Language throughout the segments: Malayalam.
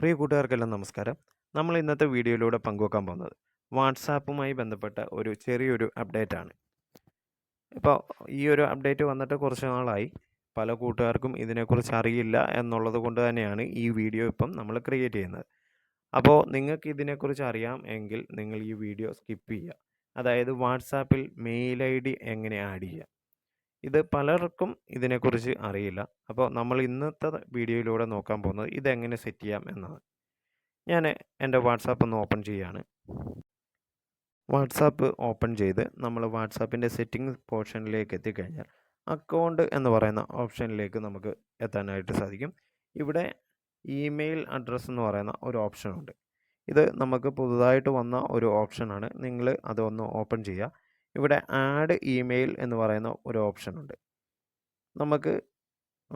പ്രിയ കൂട്ടുകാർക്കെല്ലാം നമസ്കാരം. നമ്മൾ ഇന്നത്തെ വീഡിയോയിലൂടെ പങ്കുവെക്കാൻ പോകുന്നത് വാട്സാപ്പുമായി ബന്ധപ്പെട്ട ഒരു ചെറിയൊരു അപ്ഡേറ്റ് ആണ് ഇപ്പോൾ ഈ ഒരു അപ്ഡേറ്റ് വന്നിട്ട് കുറച്ച് നാളായി. പല കൂട്ടുകാർക്കും ഇതിനെക്കുറിച്ച് അറിയില്ല എന്നുള്ളത് കൊണ്ട് തന്നെയാണ് ഈ വീഡിയോ ഇപ്പം നമ്മൾ ക്രിയേറ്റ് ചെയ്യുന്നത്. അപ്പോൾ നിങ്ങൾക്ക് ഇതിനെക്കുറിച്ച് അറിയാം എങ്കിൽ നിങ്ങൾ ഈ വീഡിയോ സ്കിപ്പ് ചെയ്യുക. അതായത് വാട്സാപ്പിൽ മെയിൽ ഐ ഡി എങ്ങനെ ആഡ് ചെയ്യുക? ഇത് പലർക്കും ഇതിനെക്കുറിച്ച് അറിയില്ല. അപ്പോൾ നമ്മൾ ഇന്നത്തെ വീഡിയോയിലൂടെ നോക്കാൻ പോകുന്നത് ഇതെങ്ങനെ സെറ്റ് ചെയ്യാം എന്നാണ്. ഞാൻ എന്റെ വാട്സാപ്പ് ഒന്ന് ഓപ്പൺ ചെയ്യുകയാണ് വാട്സാപ്പ് ഓപ്പൺ ചെയ്ത് നമ്മൾ വാട്സാപ്പിന്റെ സെറ്റിംഗ് പോർഷനിലേക്ക് എത്തിക്കഴിഞ്ഞാൽ അക്കൗണ്ട് എന്ന് പറയുന്ന ഓപ്ഷനിലേക്ക് നമുക്ക് എത്താനായിട്ട് സാധിക്കും. ഇവിടെ ഇമെയിൽ അഡ്രസ്സ് എന്ന് പറയുന്ന ഒരു ഓപ്ഷനുണ്ട് ഇത് നമുക്ക് പുതുതായിട്ട് വന്ന ഒരു ഓപ്ഷനാണ് നിങ്ങൾ അതൊന്ന് ഓപ്പൺ ചെയ്യുക. ഇവിടെ ആഡ് ഇമെയിൽ എന്ന് പറയുന്ന ഒരു ഓപ്ഷൻ ഉണ്ട്. നമുക്ക്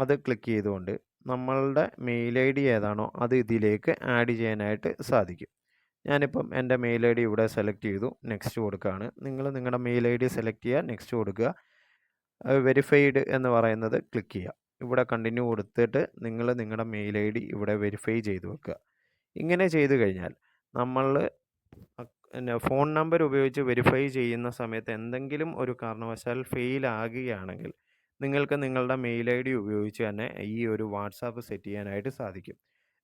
അത് ക്ലിക്ക് ചെയ്തുകൊണ്ട് നമ്മളുടെ മെയിൽ ഐ ഡി ഏതാണോ അത് ഇതിലേക്ക് ആഡ് ചെയ്യാനായിട്ട് സാധിക്കും. ഞാനിപ്പം എന്റെ മെയിൽ ഐ ഡി ഇവിടെ സെലക്ട് ചെയ്തു നെക്സ്റ്റ് കൊടുക്കുകയാണ്. നിങ്ങൾ നിങ്ങളുടെ മെയിൽ ഐ ഡി സെലക്ട് ചെയ്യുക നെക്സ്റ്റ് കൊടുക്കുക. വെരിഫൈഡ് എന്ന് പറയുന്നത് ക്ലിക്ക് ചെയ്യുക. ഇവിടെ കണ്ടിന്യൂ കൊടുത്തിട്ട് നിങ്ങൾ നിങ്ങളുടെ മെയിൽ ഐ ഡി ഇവിടെ വെരിഫൈ ചെയ്ത് വെക്കുക. ഇങ്ങനെ ചെയ്തു കഴിഞ്ഞാൽ നമ്മൾ പിന്നെ ഫോൺ നമ്പർ ഉപയോഗിച്ച് വെരിഫൈ ചെയ്യുന്ന സമയത്ത് എന്തെങ്കിലും ഒരു കാരണവശാൽ ഫെയിൽ ആകുകയാണെങ്കിൽ നിങ്ങൾക്ക് നിങ്ങളുടെ മെയിൽ ഐ ഡി ഉപയോഗിച്ച് തന്നെ ഈ ഒരു വാട്സാപ്പ് സെറ്റ് ചെയ്യാനായിട്ട് സാധിക്കും.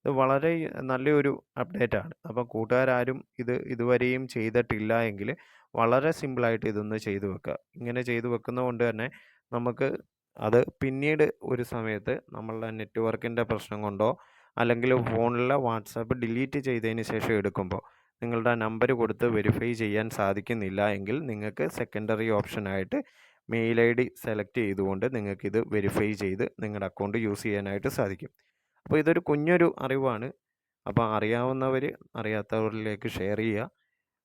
ഇത് വളരെ നല്ലൊരു അപ്ഡേറ്റാണ്. അപ്പോൾ കൂട്ടുകാരും ഇത് ഇതുവരെയും ചെയ്തിട്ടില്ല എങ്കിൽ വളരെ സിമ്പിളായിട്ട് ഇതൊന്ന് ചെയ്തു വെക്കുക. ഇങ്ങനെ ചെയ്തു വെക്കുന്നതുകൊണ്ട് തന്നെ നമുക്ക് അത് പിന്നീട് ഒരു സമയത്ത് നമ്മളുടെ നെറ്റ്വർക്കിന്റെ പ്രശ്നം കൊണ്ടോ അല്ലെങ്കിൽ ഫോണിലെ വാട്സാപ്പ് ഡിലീറ്റ് ചെയ്തതിന് ശേഷം എടുക്കുമ്പോൾ നിങ്ങളുടെ നമ്പർ കൊടുത്ത് വെരിഫൈ ചെയ്യാൻ സാധിക്കുന്നില്ല എങ്കിൽ നിങ്ങൾക്ക് സെക്കൻഡറി ഓപ്ഷനായിട്ട് മെയിൽ ഐ ഡി സെലക്ട് ചെയ്തുകൊണ്ട് നിങ്ങൾക്കിത് വെരിഫൈ ചെയ്ത് നിങ്ങളുടെ അക്കൗണ്ട് യൂസ് ചെയ്യാനായിട്ട് സാധിക്കും. അപ്പോൾ ഇതൊരു കുഞ്ഞൊരു അറിവാണ്. അപ്പോൾ അറിയാവുന്നവർ അറിയാത്തവരിലേക്ക് ഷെയർ ചെയ്യുക.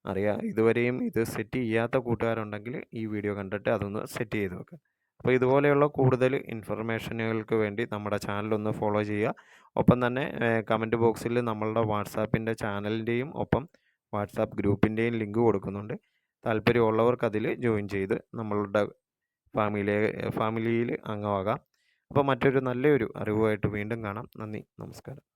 അറിയാ ഇതുവരെയും ഇത് സെറ്റ് ചെയ്യാത്ത കൂട്ടുകാരുണ്ടെങ്കിൽ ഈ വീഡിയോ കണ്ടിട്ട് അതൊന്ന് സെറ്റ് ചെയ്ത് വെക്കുക അപ്പോൾ ഇതുപോലെയുള്ള കൂടുതൽ ഇൻഫർമേഷനുകൾക്ക് വേണ്ടി നമ്മുടെ ചാനലൊന്ന് ഫോളോ ചെയ്യുക. ഒപ്പം തന്നെ കമന്റ് ബോക്സിൽ നമ്മളുടെ വാട്സാപ്പിന്റെ ചാനലിന്റെയും ഒപ്പം വാട്സാപ്പ് ഗ്രൂപ്പിന്റെയും ലിങ്ക് കൊടുക്കുന്നുണ്ട്. താല്പര്യമുള്ളവർക്ക് അതിൽ ജോയിൻ ചെയ്ത് നമ്മളുടെ ഫാമിലി ഫാമിലിയിൽ അംഗമാകാം. അപ്പോൾ മറ്റൊരു നല്ലൊരു അറിവുമായിട്ട് വീണ്ടും കാണാം. നന്ദി നമസ്കാരം.